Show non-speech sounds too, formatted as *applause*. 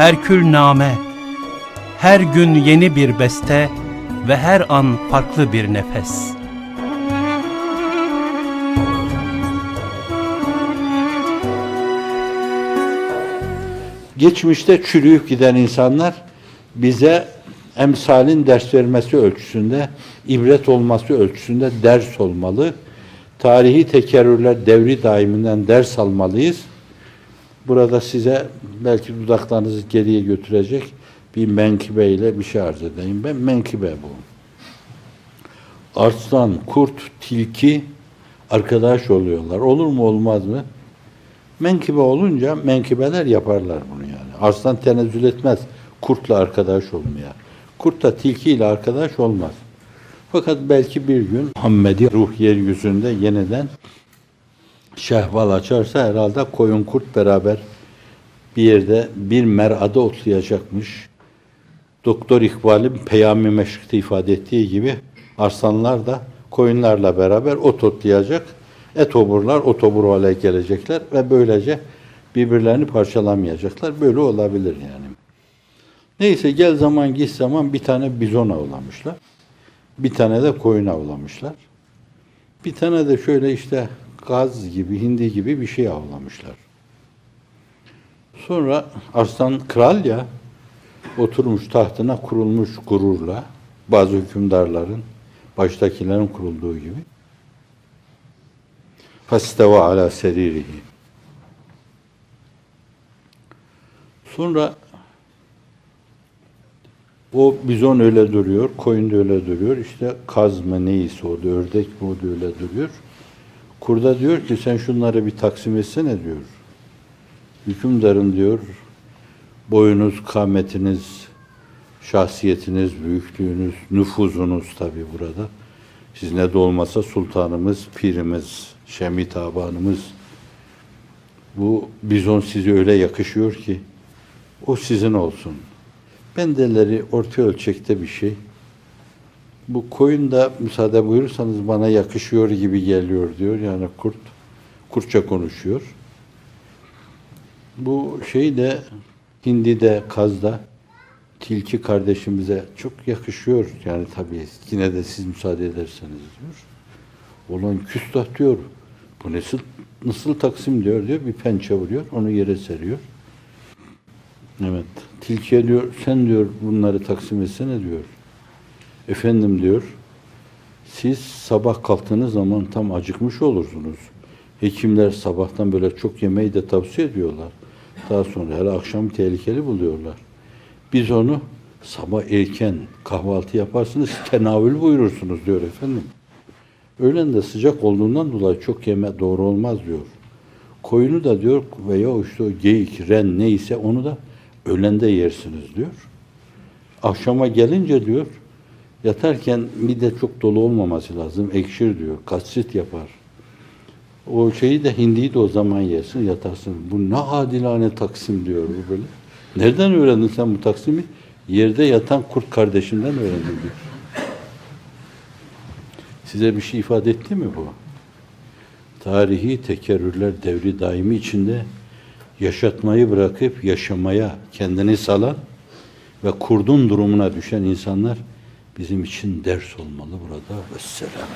Herkül name, her gün yeni bir beste ve her an farklı bir nefes. Geçmişte çürüyüp giden insanlar bize emsalin ders vermesi ölçüsünde, ibret olması ölçüsünde ders olmalı. Tarihi tekerrürler devri daiminden ders almalıyız. Burada size belki dudaklarınızı geriye götürecek bir menkıbe ile bir şey arz edeyim. Ben menkıbe bu. Arslan, kurt, tilki arkadaş oluyorlar. Olur mu olmaz mı? Menkıbe olunca menkıbeler yaparlar bunu yani. Arslan tenezzül etmez kurtla arkadaş olmaya. Kurt da tilkiyle arkadaş olmaz. Fakat belki bir gün Muhammedi ruh yeryüzünde yeniden şehval açarsa herhalde koyun kurt beraber bir yerde bir merada otlayacakmış. Doktor İkbal'in Peyami Meşrik'te ifade ettiği gibi arslanlar da koyunlarla beraber ot otlayacak. Et oburlar otobur hale gelecekler ve böylece birbirlerini parçalamayacaklar. Böyle olabilir yani. Neyse gel zaman git zaman bir tane bizon avlamışlar. Bir tane de koyun avlamışlar. Bir tane de şöyle işte gaz gibi, hindi gibi bir şey avlamışlar. Sonra Arslan kral ya oturmuş tahtına kurulmuş gururla bazı hükümdarların baştakilerin kurulduğu gibi fasteva ala seririhi sonra o bizon öyle duruyor, koyun da öyle duruyor. İşte kaz mı neyse o da ördek mi o da öyle duruyor. Kurda diyor ki sen şunları bir taksim etsene diyor. Hükümdarın diyor boyunuz, kametiniz, şahsiyetiniz, büyüklüğünüz, nüfuzunuz tabi burada. Siz ne de olmasa sultanımız, pirimiz, Şemit abanımız. Bu bizon size öyle yakışıyor ki o sizin olsun. Bendeleri orta ölçekte bir şey. Bu koyun da müsaade buyurursanız bana yakışıyor gibi geliyor diyor. Yani kurt, kurtça konuşuyor. Bu şey de Hindi'de, Kaz'da tilki kardeşimize çok yakışıyor. Yani tabii yine de siz müsaade ederseniz diyor. Olan küstah diyor. Bu nasıl, nasıl taksim diyor diyor. Bir pençe vuruyor. Onu yere seriyor. Evet. Tilkiye diyor sen diyor bunları taksim etsene diyor. Efendim diyor siz sabah kalktığınız zaman tam acıkmış olursunuz. Hekimler sabahtan böyle çok yemeği de tavsiye ediyorlar. Daha sonra her akşam tehlikeli buluyorlar. Biz onu sabah erken kahvaltı yaparsınız, *laughs* tenavül buyurursunuz diyor efendim. Öğlen de sıcak olduğundan dolayı çok yeme doğru olmaz diyor. Koyunu da diyor veya işte o geyik, ren neyse onu da öğlende yersiniz diyor. Akşama gelince diyor yatarken mide çok dolu olmaması lazım. Ekşir diyor. Gastrit yapar. O şeyi de hindiyi de o zaman yersin yatarsın. Bu ne adilane taksim diyor bu böyle. Nereden öğrendin sen bu taksimi? Yerde yatan kurt kardeşinden öğrendim diyor. Size bir şey ifade etti mi bu? Tarihi tekerrürler devri daimi içinde yaşatmayı bırakıp yaşamaya kendini salan ve kurdun durumuna düşen insanlar bizim için ders olmalı burada. Vesselam.